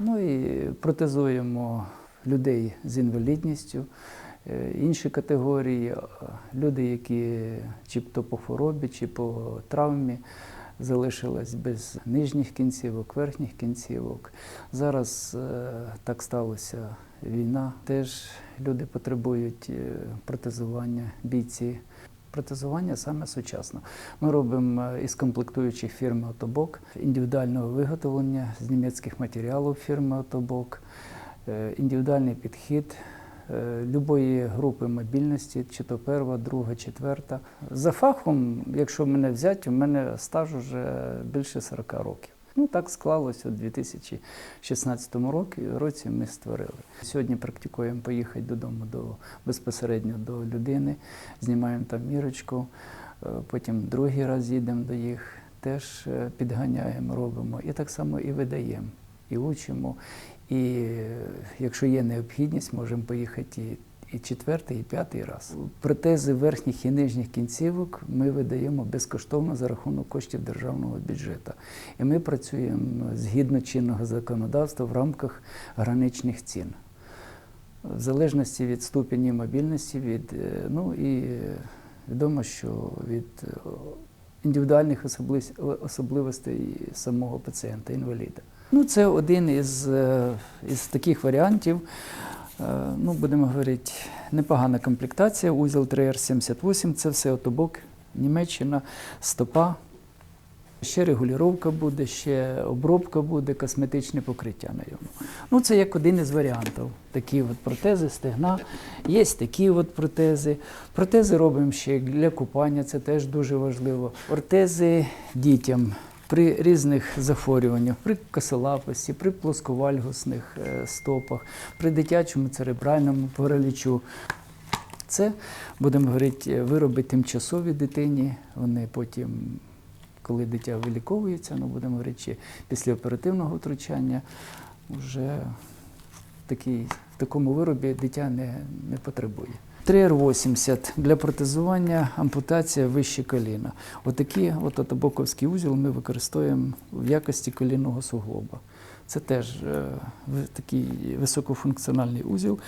Ну і протезуємо людей з інвалідністю, е, інші категорії, е, люди, які чи то по хворобі, чи по травмі залишились без нижніх кінцівок, верхніх кінцівок. Зараз е, так сталося війна. Теж люди потребують протезування, бійці. Протезування саме сучасно. Ми робимо е, із комплектуючих фірми Отобок, індивідуального виготовлення з німецьких матеріалів фірми Отобок, е, індивідуальний підхід е, любої групи мобільності, чи то перша, друга, четверта. За фахом, якщо мене взяти, у мене стаж вже більше 40 років. Ну так склалося у 2016 році, ми створили. Сьогодні практикуємо поїхати додому до безпосередньо до людини, знімаємо там мірочку, е, потім другий раз їдемо до їх, теж е, підганяємо, робимо і так само і видаємо, і учимо. І е, якщо є необхідність, можемо поїхати і четвертий, і п'ятий раз. Протези верхніх і нижніх кінцівок ми видаємо безкоштовно за рахунок коштів державного бюджету. І ми працюємо згідно чинного законодавства в рамках граничних цін. В залежності від ступені мобільності, від, е, ну і е, відомо, що від е, індивідуальних особливостей- самого пацієнта, інваліда. Ну, це один із, із таких варіантів. Е, Ну, будемо говорити, непогана комплектація, узел 3R78, це все отобок, Німеччина, стопа. Ще регулювання буде, ще обробка буде, косметичне покриття на ньому. Ну, це як один із варіантів. Такі от протези, стегна. Є такі от протези. Протези робимо ще для купання, це теж дуже важливо. Протези дітям при різних захворюваннях, при косолапості, при плосковальгусних е, стопах, при дитячому церебральному паралічу. Це, будемо говорити, вироби тимчасові дитині. Вони потім, коли дитя виліковується, ну будемо говорити, після оперативного втручання, вже такий, в такому виробі дитя не, не потребує. 3R80 для протезування, ампутація вище коліна. Отакий от отобоковський узіл ми використовуємо в якості колінного суглоба. Це теж е, такий високофункціональний узіл.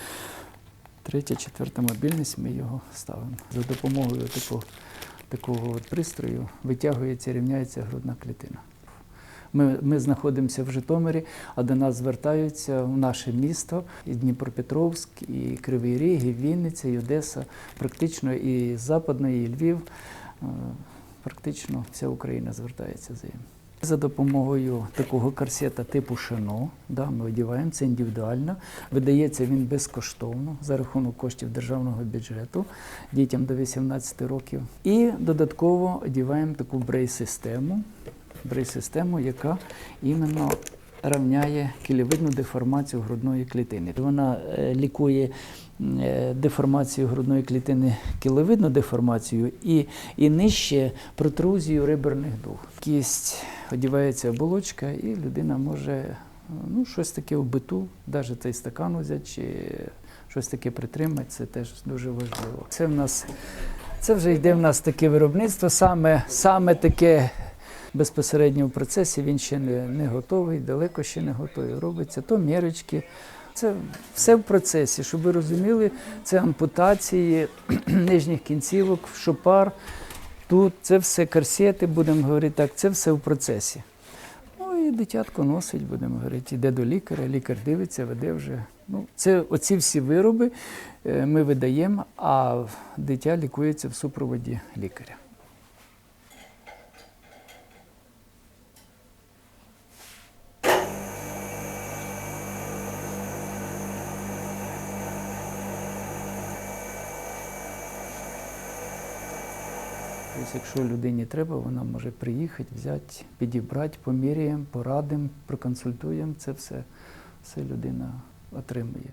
Третя, четверта мобільність ми його ставимо. За допомогою такого, такого от пристрою витягується, рівняється грудна клітина. Ми, ми знаходимося в Житомирі, а до нас звертаються в наше місто і Дніпропетровськ, і Кривий Ріг, і Вінниця, і Одеса, практично і Западної, і Львів. Е, Практично вся Україна звертається за ним. За допомогою такого корсета типу шано, да, ми одягаємо, це індивідуально. Видається він безкоштовно за рахунок коштів державного бюджету дітям до 18 років. І додатково одягаємо таку брей-систему, брей-систему, яка іменно рівняє кілевидну деформацію грудної клітини. Вона е, лікує е, деформацію грудної клітини, кілевидну деформацію і, і нижче протрузію реберних дуг. Кість одягається оболочка, і людина може е, ну, щось таке в биту, навіть цей стакан взяти, чи щось таке притримати, це теж дуже важливо. Це в нас це вже йде в нас таке виробництво, саме, саме таке безпосередньо в процесі, він ще не, не готовий, далеко ще не готовий. Робиться то мірочки. Це все в процесі, щоб ви розуміли, це ампутації нижніх кінцівок, шопар. Тут це все корсети, будемо говорити так, це все в процесі. Ну і дитятко носить, будемо говорити, йде до лікаря, лікар дивиться, веде вже. Ну, це оці всі вироби е, ми видаємо, а дитя лікується в супроводі лікаря. Тобто, якщо людині треба, вона може приїхати, взяти, підібрати, поміряємо, порадимо, проконсультуємо. Це все, все людина отримує.